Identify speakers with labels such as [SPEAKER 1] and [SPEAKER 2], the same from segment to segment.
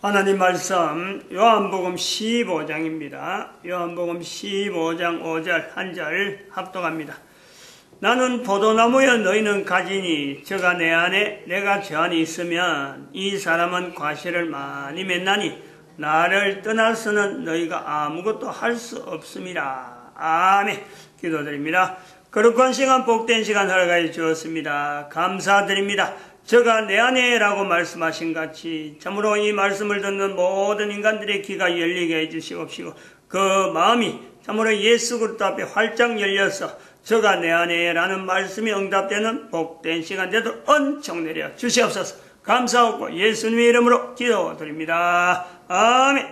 [SPEAKER 1] 하나님 말씀 요한복음 15장입니다. 요한복음 15장 5절 한 절 합독합니다. 나는 포도나무여 너희는 가지니 저가 내 안에 내가 저 안에 있으면 이 사람은 과실을 많이 맺나니 나를 떠나서는 너희가 아무것도 할 수 없습니다. 아멘 기도드립니다. 거룩한 시간 복된 시간 허락하여 주었습니다. 감사드립니다. 저가 내 안에라고 말씀하신 같이 참으로 이 말씀을 듣는 모든 인간들의 귀가 열리게 해주시옵시고 그 마음이 참으로 예수 그리스도 앞에 활짝 열려서 저가 내 안에라는 말씀이 응답되는 복된 시간 되도록 은총 내려 주시옵소서 감사하고 예수님의 이름으로 기도드립니다. 아멘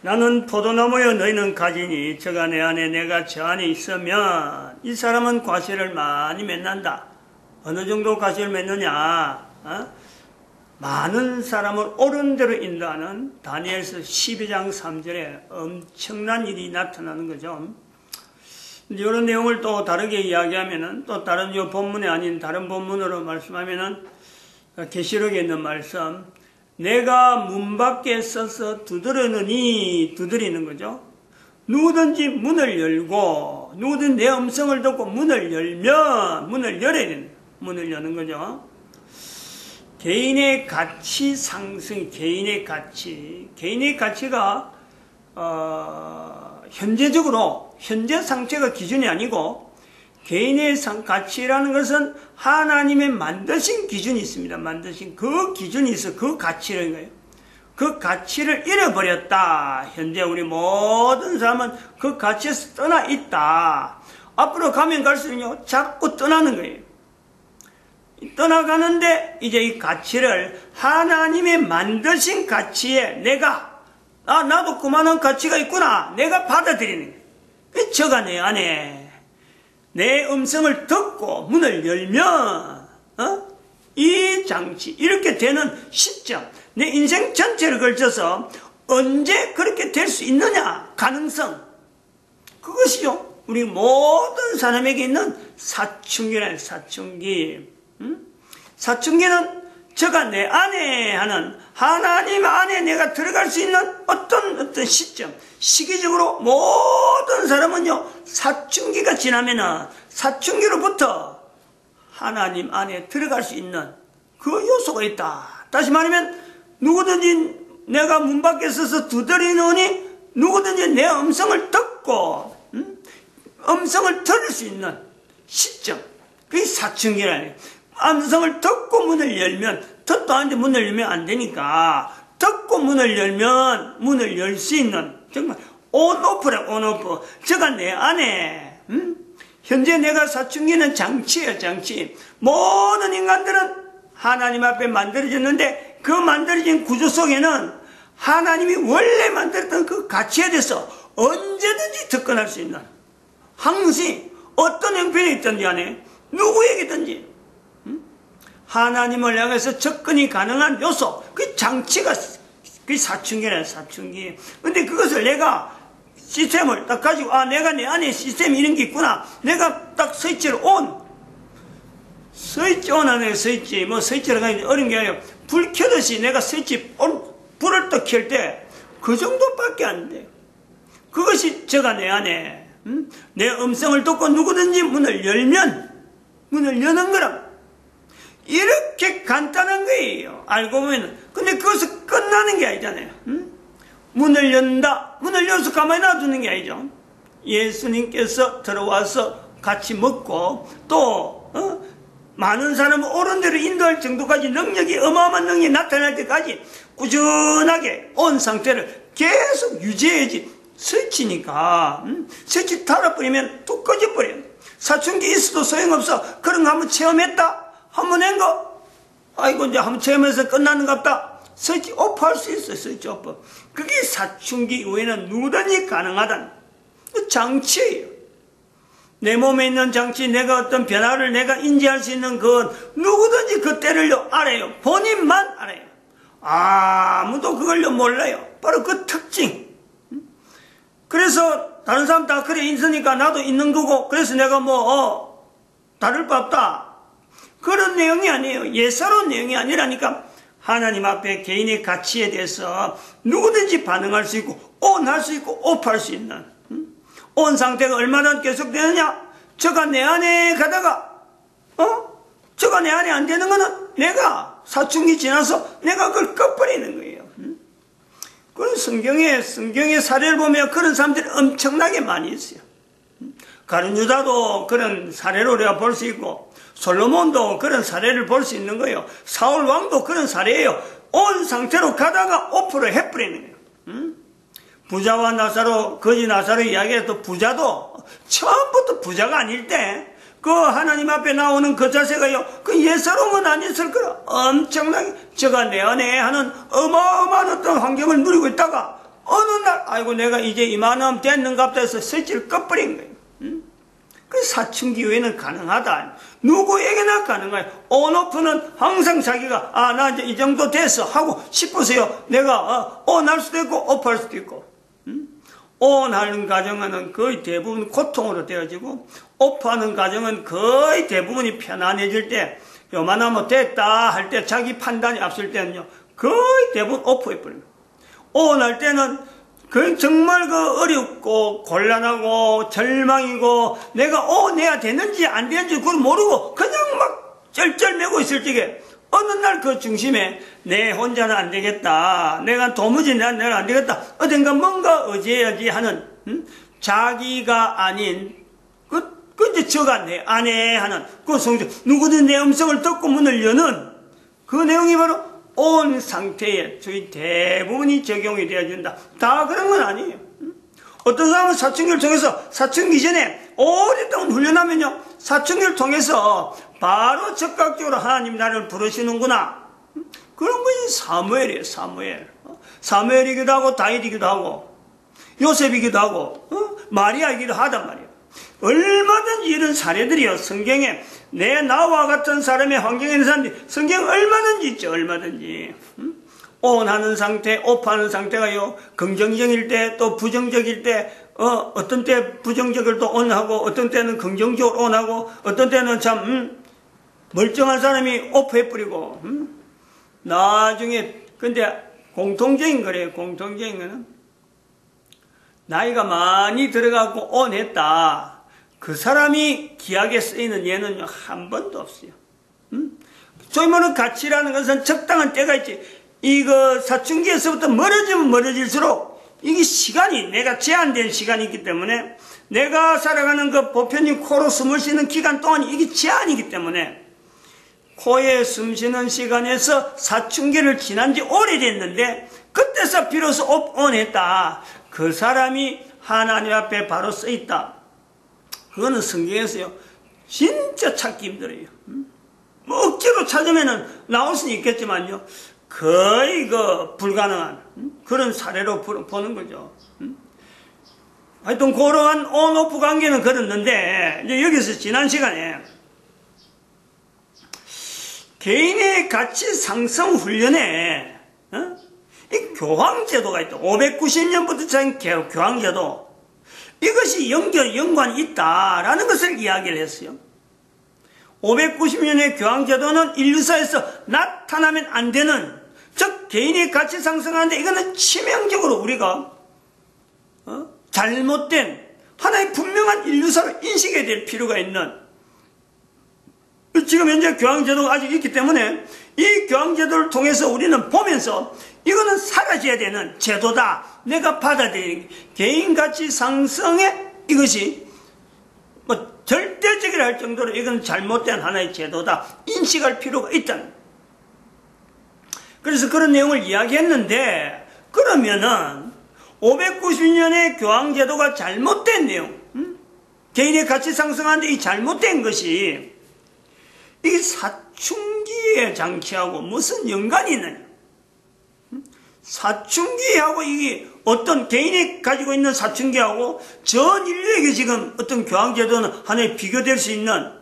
[SPEAKER 1] 나는 포도나무여 너희는 가지니 저가 내 안에 내가 저 안에 있으면 이 사람은 과실을 많이 맺는다. 어느 정도 과실을 맺느냐? 어? 많은 사람을 옳은 대로 인도하는 다니엘서 12장 3절에 엄청난 일이 나타나는 거죠. 이런 내용을 또 다르게 이야기하면은 또 다른 요 본문이 아닌 다른 본문으로 말씀하면은 계시록에 있는 말씀 내가 문 밖에 서서 두드리느니 두드리는 거죠. 누구든지 문을 열고 누구든 내 음성을 듣고 문을 열면 문을 열어야 된다. 문을 여는 거죠. 개인의 가치 상승, 개인의 가치, 개인의 가치가 어, 현재적으로 현재 상태가 기준이 아니고 개인의 가치라는 것은 하나님의 만드신 기준이 있습니다. 만드신 그 기준이 있어 그 가치를 거예요. 그 가치를 잃어버렸다. 현재 우리 모든 사람은 그 가치에서 떠나 있다. 앞으로 가면 갈수록요 자꾸 떠나는 거예요. 떠나가는데 이제 이 가치를 하나님의 만드신 가치에 내가 아 나도 그만한 가치가 있구나 내가 받아들이는 거예요. 그 저가 내 안에 내 음성을 듣고 문을 열면 어? 이 장치 이렇게 되는 시점 내 인생 전체를 걸쳐서 언제 그렇게 될 수 있느냐 가능성 그것이요 우리 모든 사람에게 있는 사춘기라는 사춘기 사춘기는 저가 내 안에 하는 하나님 안에 내가 들어갈 수 있는 어떤 어떤 시점 시기적으로 모든 사람은요 사춘기가 지나면은 사춘기로부터 하나님 안에 들어갈 수 있는 그 요소가 있다. 다시 말하면 누구든지 내가 문 밖에 서서 두드리노니 누구든지 내 음성을 듣고 음? 음성을 들을 수 있는 시점 그게 사춘기라는 암성을 듣고 문을 열면 듣도 않는데 문을 열면 안 되니까 듣고 문을 열면 문을 열 수 있는 정말 온오프래 온오프 저가 내 안에 음? 현재 내가 사춘기는 장치예요 장치 모든 인간들은 하나님 앞에 만들어졌는데 그 만들어진 구조 속에는 하나님이 원래 만들었던 그 가치에 대해서 언제든지 접근할 수 있는 항시 어떤 형편이 있든지 안에 누구에게든지 하나님을 향해서 접근이 가능한 요소, 그 장치가 그 사춘기라는 사춘기. 근데 그것을 내가 시스템을 딱 가지고 아 내가 내 안에 시스템 이런 게 있구나. 내가 딱 스위치를 온. 스위치 온 안에 스위치 뭐 스위치를 가지고 어려운 게 아니라 불 켜듯이 내가 스위치 온 불을 딱 켤 때 그 정도밖에 안 돼. 그것이 제가 내 안에 음? 내 음성을 듣고 누구든지 문을 열면 문을 여는 거라. 이렇게 간단한 거예요. 알고 보면. 근데 그것은 끝나는 게 아니잖아요. 응? 문을 연다. 문을 열어서 가만히 놔두는 게 아니죠. 예수님께서 들어와서 같이 먹고 또 어? 많은 사람을 옳은 대로 인도할 정도까지 능력이 어마어마한 능력이 나타날 때까지 꾸준하게 온 상태를 계속 유지해야지 스치니까 응? 스치 달아버리면 뚝 꺼져버려요. 사춘기 있어도 소용없어. 그런 거 한번 체험했다? 한번 한 거, 아이고, 이제 한번 체험해서 끝나는 것 같다. 스위치 오프 할 수 있어요, 스위치 오프. 그게 사춘기 이후에는 누구든지 가능하다는 그 장치예요. 내 몸에 있는 장치, 내가 어떤 변화를 내가 인지할 수 있는 그 누구든지 그때를요, 알아요. 본인만 알아요. 아무도 그걸요, 몰라요. 바로 그 특징. 그래서 다른 사람 다 그래 있으니까 나도 있는 거고, 그래서 내가 뭐, 어, 다를 바 없다. 그런 내용이 아니에요. 예사로운 내용이 아니라니까 하나님 앞에 개인의 가치에 대해서 누구든지 반응할 수 있고 온할 수 있고 옵할 수 있는 온 상태가 얼마나 계속되느냐? 저가 내 안에 가다가 어? 저가 내 안에 안 되는 거는 내가 사춘기 지나서 내가 그걸 꺼버리는 거예요. 그런 성경에 성경의 사례를 보면 그런 사람들이 엄청나게 많이 있어요. 가룟 유다도 그런 사례로 우리가 볼 수 있고 솔로몬도 그런 사례를 볼 수 있는 거예요. 사울 왕도 그런 사례예요. 온 상태로 가다가 오프를 해버리는 거예요. 음? 부자와 나사로 거지 나사로 이야기해도 부자도 처음부터 부자가 아닐 때 그 하나님 앞에 나오는 그 자세가요 그 예사로운 아니었을 거라 엄청나게 저가 내 안에 하는 어마어마한 어떤 환경을 누리고 있다가 어느 날 아이고 내가 이제 이만큼 됐는갑다 해서 스위치를 꺼버린 거예요 그 사춘기 외에는 가능하다. 누구에게나 가능해요. 온오프는 항상 자기가 아 나 이제 이 정도 됐어 하고 싶으세요. 내가 어, 온할 수도 있고 오프할 수도 있고. 음? 온하는 가정은 거의 대부분 고통으로 되어지고 오프하는 가정은 거의 대부분이 편안해질 때 요만하면 됐다 할 때 자기 판단이 앞설 때는요 거의 대부분 오프해버립니다. 온할 때는 그 정말 그 어렵고 곤란하고 절망이고 내가 어 내야 되는지 안 되는지 그걸 모르고 그냥 막 쩔쩔매고 있을 적에 어느 날 그 중심에 내 혼자는 안 되겠다. 내가 도무지 난 내가 안 되겠다. 어딘가 뭔가 의지해야지 하는 음? 자기가 아닌 그, 그 이제 저가 내 아내 하는 그 성적 누구든 내 음성을 듣고 문을 여는 그 내용이 바로 온 상태에 저희 대부분이 적용이 되어진다. 다 그런 건 아니에요. 어떤 사람은 사춘기를 통해서 사춘기 전에 오랫동안 훈련하면요. 사춘기를 통해서 바로 적극적으로 하나님 나를 부르시는구나. 그런 것이 사무엘이에요. 사무엘. 사무엘이기도 하고 다윗이기도 하고 요셉이기도 하고 어? 마리아이기도 하단 말이에요. 얼마든지 이런 사례들이요. 성경에 내 나와 같은 사람의 환경에 있는 사람들이 성경 얼마든지 있죠. 얼마든지. 음? 온하는 상태, 오파하는 상태가요. 긍정적일 때, 또 부정적일 때, 어, 어떤 때 부정적을 또 온하고, 어떤 때는 긍정적으로 온하고, 어떤 때는 참, 음, 멀쩡한 사람이 오프해버리고, 음? 나중에, 근데 공통적인 거래요. 공통적인 거는. 나이가 많이 들어가고 온했다. 그 사람이 기약에 쓰이는 예는 한 번도 없어요. 음? 소위 말하는 가치라는 것은 적당한 때가 있지. 이거 사춘기에서부터 멀어지면 멀어질수록 이게 시간이 내가 제한된 시간이 있기 때문에 내가 살아가는 그 보편인 코로 숨을 쉬는 기간 동안 이게 제한이기 때문에 코에 숨 쉬는 시간에서 사춘기를 지난 지 오래됐는데 그때서 비로소 업온했다. 그 사람이 하나님 앞에 바로 쓰있다. 그거는 성경에서요, 진짜 찾기 힘들어요. 뭐 억지로 찾으면은 나올 수는 있겠지만요, 거의 그 불가능한 그런 사례로 보는 거죠. 하여튼 그러한 온오프 관계는 그렇는데, 이제 여기서 지난 시간에 개인의 가치 상승 훈련에 어? 이 교황제도가 있다. 590년부터 전 교황제도 이것이 연결, 연관이 있다라는 것을 이야기를 했어요. 590년의 교황제도는 인류사에서 나타나면 안 되는, 즉, 개인의 가치 상승하는데 이거는 치명적으로 우리가, 어? 잘못된, 하나의 분명한 인류사를 인식해야 될 필요가 있는, 지금 현재 교황제도가 아직 있기 때문에 이 교황제도를 통해서 우리는 보면서 이거는 사라져야 되는 제도다. 내가 받아들이는 개인 가치 상승에 이것이 뭐 절대적이라 할 정도로 이건 잘못된 하나의 제도다. 인식할 필요가 있다는. 그래서 그런 내용을 이야기했는데 그러면은 590년의 교황제도가 잘못된 내용, 음? 개인의 가치 상승하는데 이 잘못된 것이 이게 사춘기의 장치하고 무슨 연관이 있느냐? 사춘기하고 이게 어떤 개인이 가지고 있는 사춘기하고 전 인류에게 지금 어떤 교황제도는 하나의 비교될 수 있는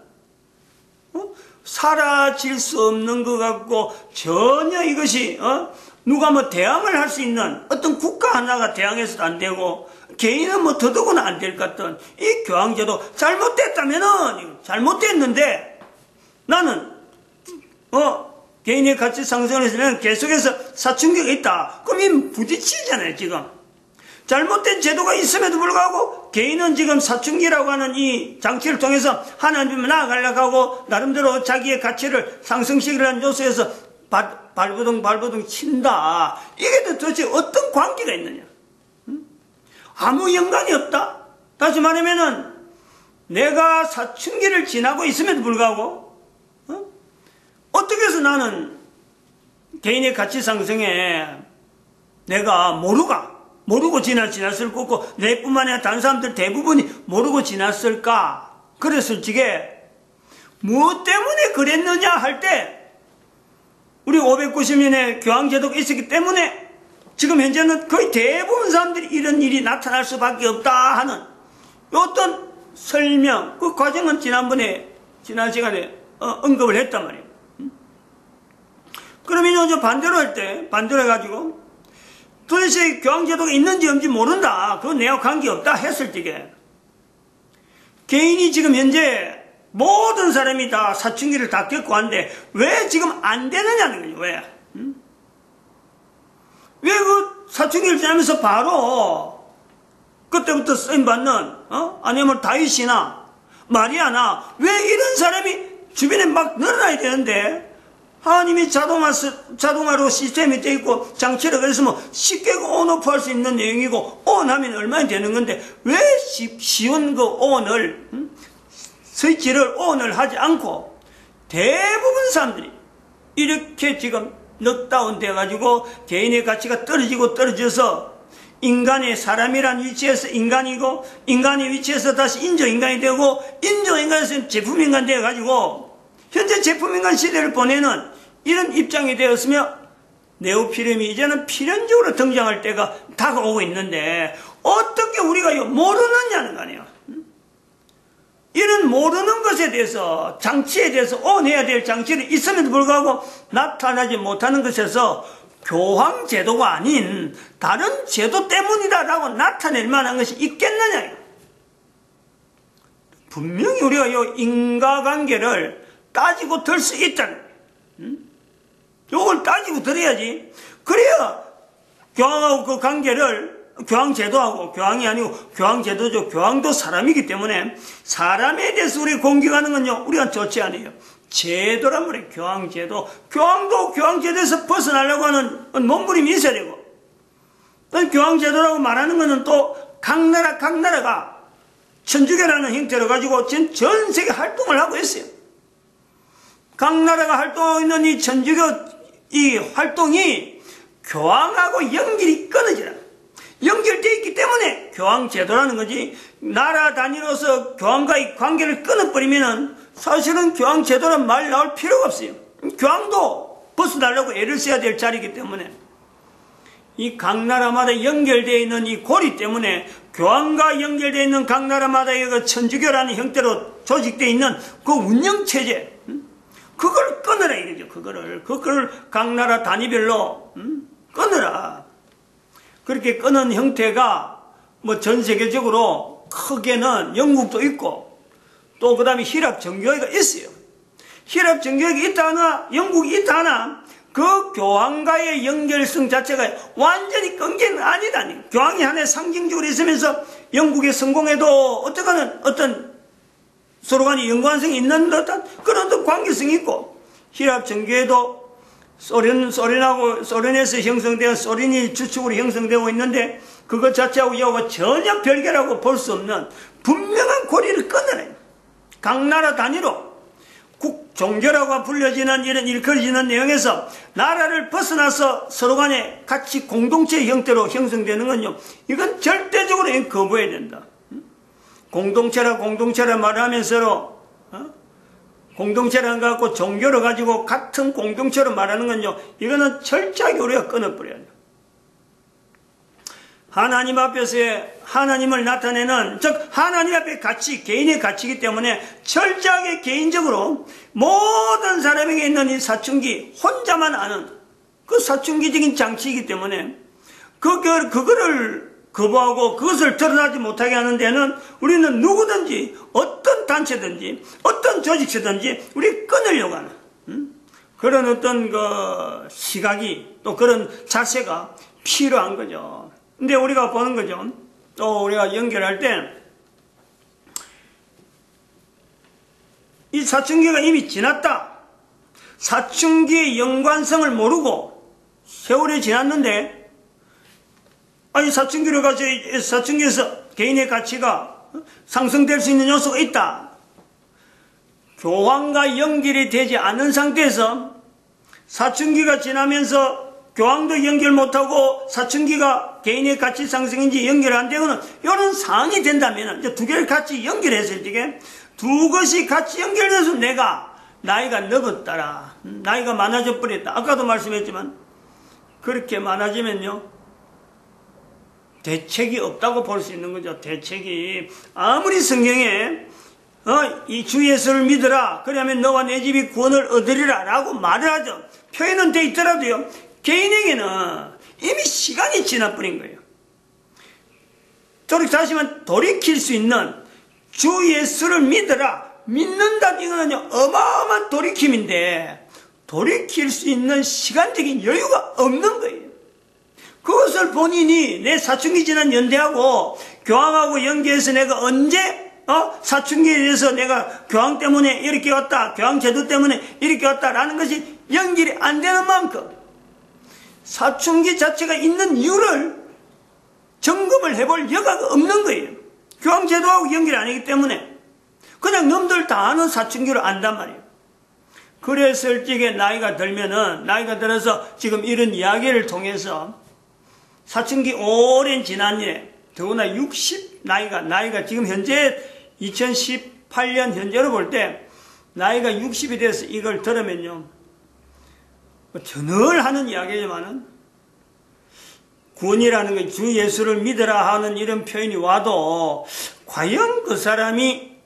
[SPEAKER 1] 어? 사라질 수 없는 것 같고 전혀 이것이 어? 누가 뭐 대항을 할 수 있는 어떤 국가 하나가 대항해서도 안 되고 개인은 뭐 더더구나 안될 것 같은 이 교황제도 잘못됐다면은 잘못됐는데 나는 어 개인의 가치 했으면 계속해서 사춘기가 있다. 그럼 이 부딪히잖아요, 지금. 잘못된 제도가 있음에도 불구하고 개인은 지금 사춘기라고 하는 이 장치를 통해서 하나님을 나아가려고 하고 나름대로 자기의 가치를 상승시키려는 요소에서 발, 발버둥 발버둥 친다. 이게 도대체 어떤 관계가 있느냐? 아무 연관이 없다. 다시 말하면은 내가 사춘기를 지나고 있음에도 불구하고 어? 떻게 해서 나는 개인의 가치 상승에 내가 모르가 모르고 지나, 지났을 거고, 내뿐만 아니라 다른 사람들 대부분이 모르고 지났을까? 그랬을 적에, 무엇 때문에 그랬느냐 할 때, 우리 590년의 교황제도가 있었기 때문에, 지금 현재는 거의 대부분 사람들이 이런 일이 나타날 수밖에 없다 하는 어떤 설명, 그 과정은 지난번에, 지난 시간에 어, 언급을 했단 말이에요. 그러면 이제 반대로 할 때, 반대로 해가지고, 도대체 교황제도가 있는지 없는지 모른다. 그건 내와 관계없다 했을 적에 개인이 지금 현재 모든 사람이 다 사춘기를 다 겪고 하는데 왜 지금 안 되느냐는 거죠. 왜? 응? 왜그 사춘기를 지나면서 바로 그때부터 쓰임받는 어? 아니면 다윗이나 마리아나 왜 이런 사람이 주변에 막 늘어나야 되는데 하나님이 자동화, 자동화로 시스템이 되어 있고 장치를 뭐 쉽게 온오프 할 수 있는 내용이고 온하면 얼마나 되는 건데 왜 쉬운 그 온을 음? 스위치를 온을 하지 않고 대부분 사람들이 이렇게 지금 넉다운 돼가지고 개인의 가치가 떨어지고 떨어져서 인간의 사람이란 위치에서 인간이고 인간의 위치에서 다시 인조인간이 되고 인조인간에서 제품인간 되어가지고 현재 제품인간 시대를 보내는 이런 입장이 되었으며 네오피름이 이제는 필연적으로 등장할 때가 다가오고 있는데 어떻게 우리가 모르느냐는 거 아니에요. 이런 모르는 것에 대해서 장치에 대해서 온해야 될 장치를 있음에도 불구하고 나타나지 못하는 것에서 교황 제도가 아닌 다른 제도 때문이다라고 나타낼 만한 것이 있겠느냐. 분명히 우리가 이 인과관계를 따지고 들 수 있다는 요걸 따지고 들어야지. 그래야 교황하고 그 관계를 교황 제도하고 교황이 아니고 교황 제도죠. 교황도 사람이기 때문에 사람에 대해서 우리 공격하는 건요. 우리가 좋지 않아요. 제도란 말이에요. 교황 제도. 교황도 교황 제도에서 벗어나려고 하는 몸부림이 있어야 되고 교황 제도라고 말하는 것은 또 각 나라 각 나라가 천주교라는 형태로 가지고 전, 전 세계 활동을 하고 있어요. 각 나라가 활동하고 있는 이 천주교 이 활동이 교황하고 연결이 끊어지라. 연결되어 있기 때문에 교황 제도라는 거지. 나라 단위로서 교황과의 관계를 끊어버리면은 사실은 교황 제도란 말 나올 필요가 없어요. 교황도 벗어나려고 애를 써야 될 자리이기 때문에 이 각 나라마다 연결되어 있는 이 고리 때문에 교황과 연결되어 있는 각 나라마다의 그 천주교라는 형태로 조직되어 있는 그 운영체제 그걸 끊으라 이거죠. 그거를 그걸 각 나라 단위별로 음? 끊으라. 그렇게 끊은 형태가 뭐 전 세계적으로 크게는 영국도 있고 또 그다음에 히랍 정교회가 있어요. 히랍 정교회가 있다 하나 영국이 있다 하나 그 교황과의 연결성 자체가 완전히 끊긴 아니다니. 교황이 하나의 상징적으로 있으면서 영국의 성공에도 어떻게는 어떤 서로 간에 연관성이 있는 듯한 그런 또 관계성이 있고 히랍 정교회도 소련, 소련하고, 소련에서 형성된 소련이 주축으로 형성되고 있는데 그것 자체하고 이하고 전혀 별개라고 볼 수 없는 분명한 고리를 끊어내. 각 나라 단위로 국, 종교라고 불려지는 이런 일컬어지는 내용에서 나라를 벗어나서 서로 간에 같이 공동체 형태로 형성되는 건요. 이건 절대적으로 거부해야 된다. 공동체라 공동체라 말하면서 어? 공동체라는 거 갖고 종교를 가지고 같은 공동체로 말하는 건요. 이거는 철저하게 우리가 끊어버려야 돼. 하나님 앞에서의 하나님을 나타내는 즉 하나님 앞에 가치 개인의 가치이기 때문에 철저하게 개인적으로 모든 사람에게 있는 이 사춘기 혼자만 아는 그 사춘기적인 장치이기 때문에 그, 그 그거를 거부하고 그것을 드러나지 못하게 하는 데는 우리는 누구든지 어떤 단체든지 어떤 조직체든지 우리 끊으려고 하는 음? 그런 어떤 그 시각이 또 그런 자세가 필요한 거죠. 근데 우리가 보는 거죠. 또 우리가 연결할 때 이 사춘기가 이미 지났다. 사춘기의 연관성을 모르고 세월이 지났는데 아니 사춘기를 가서 사춘기에서 개인의 가치가 상승될 수 있는 요소가 있다. 교황과 연결이 되지 않은 상태에서 사춘기가 지나면서 교황도 연결 못하고 사춘기가 개인의 가치 상승인지 연결 안 되고는 이런 상황이 된다면 이제 두 개를 같이 연결했을 때두 것이 같이 연결돼서 내가 나이가 늙었다라. 나이가 많아져 버렸다. 아까도 말씀했지만 그렇게 많아지면요 대책이 없다고 볼 수 있는 거죠. 대책이 아무리 성경에 어, 이주 예수를 믿으라. 그러면 너와 내 집이 구원을 얻으리라. 라고 말을 하죠. 표현은 돼 있더라도요. 개인에게는 이미 시간이 지나버린 거예요. 돌이 다시만 돌이킬 수 있는 주 예수를 믿으라. 믿는다 이거는요 어마어마한 돌이킴인데 돌이킬 수 있는 시간적인 여유가 없는 거예요. 그것을 본인이 내 사춘기 지난 연대하고 교황하고 연계해서 내가 언제 어? 사춘기에 대해서 내가 교황 때문에 이렇게 왔다 교황 제도 때문에 이렇게 왔다라는 것이 연결이 안 되는 만큼 사춘기 자체가 있는 이유를 점검을 해볼 여가가 없는 거예요. 교황 제도하고 연결이 아니기 때문에 그냥 놈들 다 아는 사춘기를 안단 말이에요. 그랬을 적에 나이가 들면은 나이가 들어서 지금 이런 이야기를 통해서 사춘기 오랜 지난 일에 더구나 60 나이가 나이가 지금 현재 2018년 현재로 볼 때 나이가 60이 돼서 이걸 들으면요 늘 하는 이야기지만은 구원이라는 게 주 예수를 믿으라 하는 이런 표현이 와도 과연 그 사람이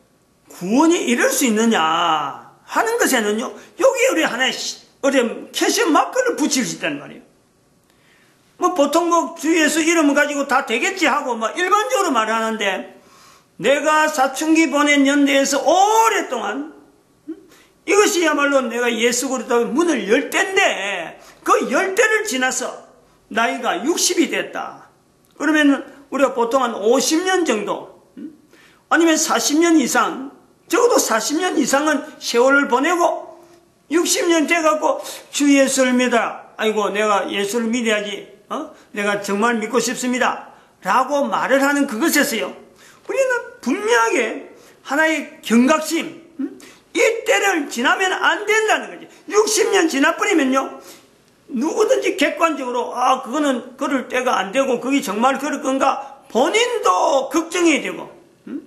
[SPEAKER 1] 구원이 이룰 수 있느냐 하는 것에는요 여기에 우리 하나의 어떤 캐시 마크를 붙일 수 있다는 말이에요. 뭐 보통 뭐주 예수 이름을 가지고 다 되겠지 하고 뭐 일반적으로 말하는데 내가 사춘기 보낸 연대에서 오랫동안 이것이야말로 내가 예수 그리스도 문을 열 때인데 그 열 때를 지나서 나이가 60이 됐다. 그러면 우리가 보통 한 50년 정도 아니면 40년 이상 적어도 40년 이상은 세월을 보내고 60년 돼갖고 주 예수를 믿어라. 아이고 내가 예수를 믿어야지. 어? 내가 정말 믿고 싶습니다. 라고 말을 하는 그것에서요. 우리는 분명하게 하나의 경각심, 이 때를 지나면 안 된다는 거지. 60년 지나버리면요. 누구든지 객관적으로 아 그거는 그럴 때가 안 되고 그게 정말 그럴 건가 본인도 걱정이 되고 음?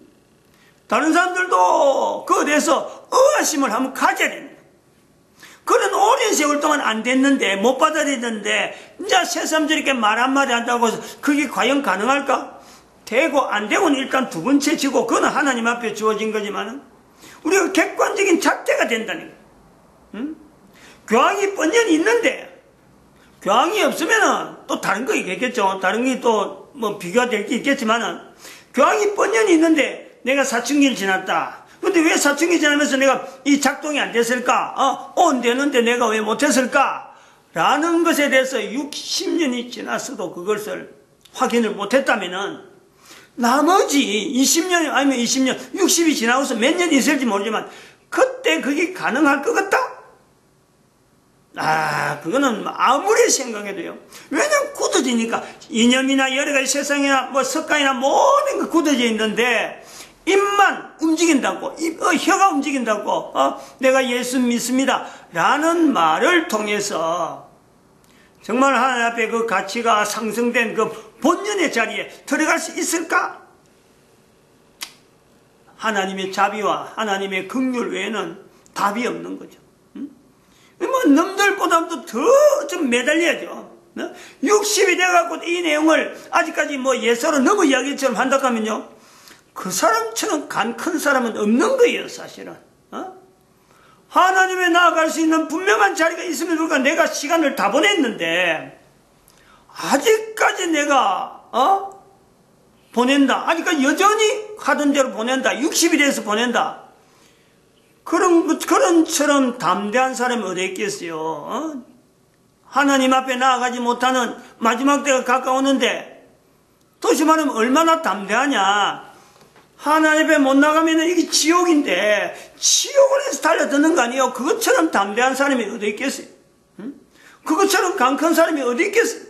[SPEAKER 1] 다른 사람들도 그에 대해서 의아심을 한번 가져야 됩니다. 그런 오랜 세월 동안 안 됐는데 못 받아들였는데 이제 새삼 저렇게 말 한마디 한다고 해서 그게 과연 가능할까? 되고 안 되고는 일단 두 번째 지고 그거는 하나님 앞에 주어진 거지만은 우리가 객관적인 잣대가 된다는 거예요. 응? 교황이 뻔연히 있는데 교황이 없으면은 또 다른 거 있겠죠. 다른 게 또 뭐 비교가 될 게 있겠지만은 교황이 뻔연히 있는데 내가 사춘기를 지났다. 근데 왜 사춘기 지나면서 내가 이 작동이 안 됐을까? 어, 온 되는데 내가 왜 못했을까? 라는 것에 대해서 60년이 지났어도 그것을 확인을 못했다면은 나머지 20년 아니면 20년, 60이 지나고서 몇 년 있을지 모르지만 그때 그게 가능할 것 같다? 아, 그거는 아무리 생각해도요. 왜냐면 굳어지니까 이념이나 여러 가지 세상이나 뭐 석가이나 모든 게 굳어져 있는데 입만 움직인다고, 입, 어, 혀가 움직인다고, 어, 내가 예수 믿습니다. 라는 말을 통해서 정말 하나님 앞에 그 가치가 상승된 그 본연의 자리에 들어갈 수 있을까? 하나님의 자비와 하나님의 긍휼 외에는 답이 없는 거죠. 뭐 남들보다도 더 좀 매달려야죠. 60이 돼갖고 이 내용을 아직까지 뭐 예서로 너무 이야기처럼 한다 하면요. 그 사람처럼 간 큰 사람은 없는 거예요, 사실은. 어? 하나님에 나아갈 수 있는 분명한 자리가 있으면 불구하고 내가 시간을 다 보냈는데 아직까지 내가 어? 보낸다. 아직까지 여전히 하던 대로 보낸다. 60이 돼서 보낸다. 그런, 그런처럼 담대한 사람이 어디 있겠어요? 어? 하나님 앞에 나아가지 못하는 마지막 때가 가까웠는데, 도시 말하면 얼마나 담대하냐? 하나님 앞에 못 나가면 이게 지옥인데, 지옥을 해서 달려드는 거 아니에요? 그것처럼 담대한 사람이 어디 있겠어요? 응? 그것처럼 강큰 사람이 어디 있겠어요?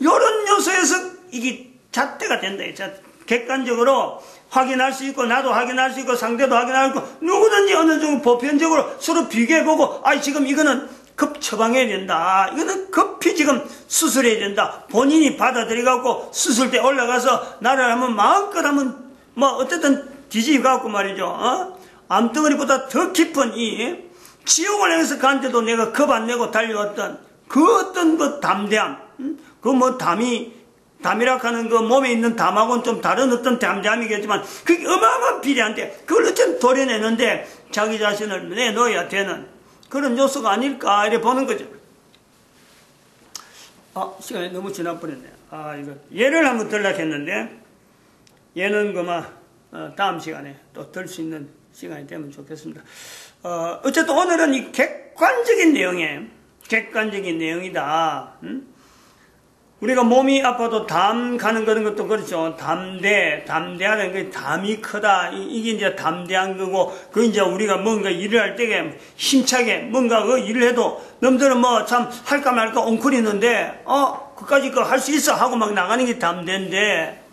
[SPEAKER 1] 이런 요소에서 이게 잣대가 된다. 자, 객관적으로 확인할 수 있고 나도 확인할 수 있고 상대도 확인할 수 있고 누구든지 어느 정도 보편적으로 서로 비교해보고 아 지금 이거는 급 처방해야 된다. 이거는 급히 지금 수술해야 된다. 본인이 받아들여갖고 수술대 올라가서 나를 한번 마음껏 한번 뭐 어쨌든 뒤집어갖고 말이죠. 어? 암덩어리보다 더 깊은 이 지옥을 향해서 간데도 내가 겁 안 내고 달려왔던 그 어떤 그 담대함 그뭐 담이 담이라 하는 그 몸에 있는 담하고는 좀 다른 어떤 담담이겠지만 그게 어마어마한 비례한데 그걸 어쨌든 도려내는데 자기 자신을 내놓아야 되는 그런 요소가 아닐까 이래 보는 거죠. 아 시간이 너무 지나버렸네. 아 이거 예를 한번 들라 했는데 얘는 그만 어, 다음 시간에 또 들 수 있는 시간이 되면 좋겠습니다. 어, 어쨌든 오늘은 이 객관적인 내용에 객관적인 내용이다. 음? 우리가 몸이 아파도 담 가는 그런 것도 그렇죠. 담대, 담대하는 게 담이 크다. 이, 게 이제 담대한 거고, 그 이제 우리가 뭔가 일을 할 때에 힘차게 뭔가 그 일을 해도 남들은 뭐 참 할까 말까 엉클이는데, 어, 그까지 그 할 수 있어 하고 막 나가는 게 담대인데,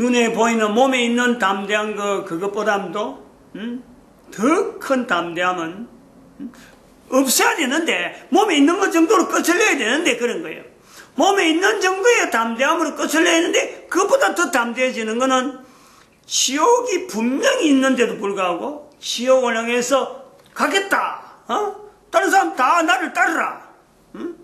[SPEAKER 1] 눈에 보이는 몸에 있는 담대한 거, 그것보다도, 음? 더 큰 담대함은, 음? 없어야 되는데 몸에 있는 것 정도로 내야 되는데 그런 거예요. 몸에 있는 정도의 담대함으로 내야 되는데 그것보다 더 담대해지는 것은 지옥이 분명히 있는데도 불구하고 지옥을 향해서 가겠다. 어? 다른 사람 다 나를 따르라. 응?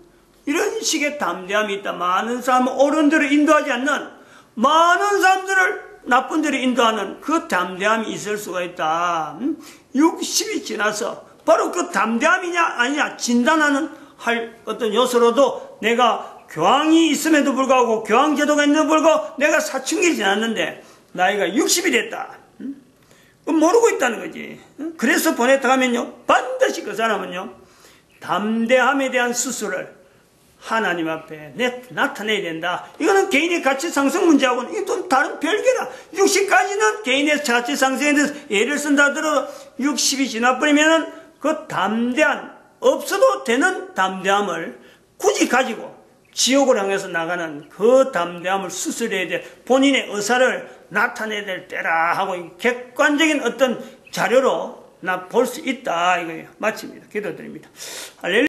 [SPEAKER 1] 이런 식의 담대함이 있다. 많은 사람은 어른들을 인도하지 않는 많은 사람들을 나쁜 데로 인도하는 그 담대함이 있을 수가 있다. 응? 60이 지나서 바로 그 담대함이냐 아니냐 진단하는 할 어떤 요소로도 내가 교황이 있음에도 불구하고 교황 제도가 있는데도 불구하고 내가 사춘기를 지났는데 나이가 60이 됐다. 모르고 있다는 거지. 그래서 보냈다 하면요 반드시 그 사람은요 담대함에 대한 수술을 하나님 앞에 나타내야 된다. 이거는 개인의 가치 상승 문제하고는 이건 다른 별개다. 60까지는 개인의 가치 상승에 대해서 예를 쓴다 하더라도 60이 지나버리면은 그 담대한 없어도 되는 담대함을 굳이 가지고 지옥을 향해서 나가는 그 담대함을 수술해야 돼 본인의 의사를 나타내야 될 때라 하고 객관적인 어떤 자료로 나 볼 수 있다 이거예요. 마칩니다. 기도드립니다. 할렐루야.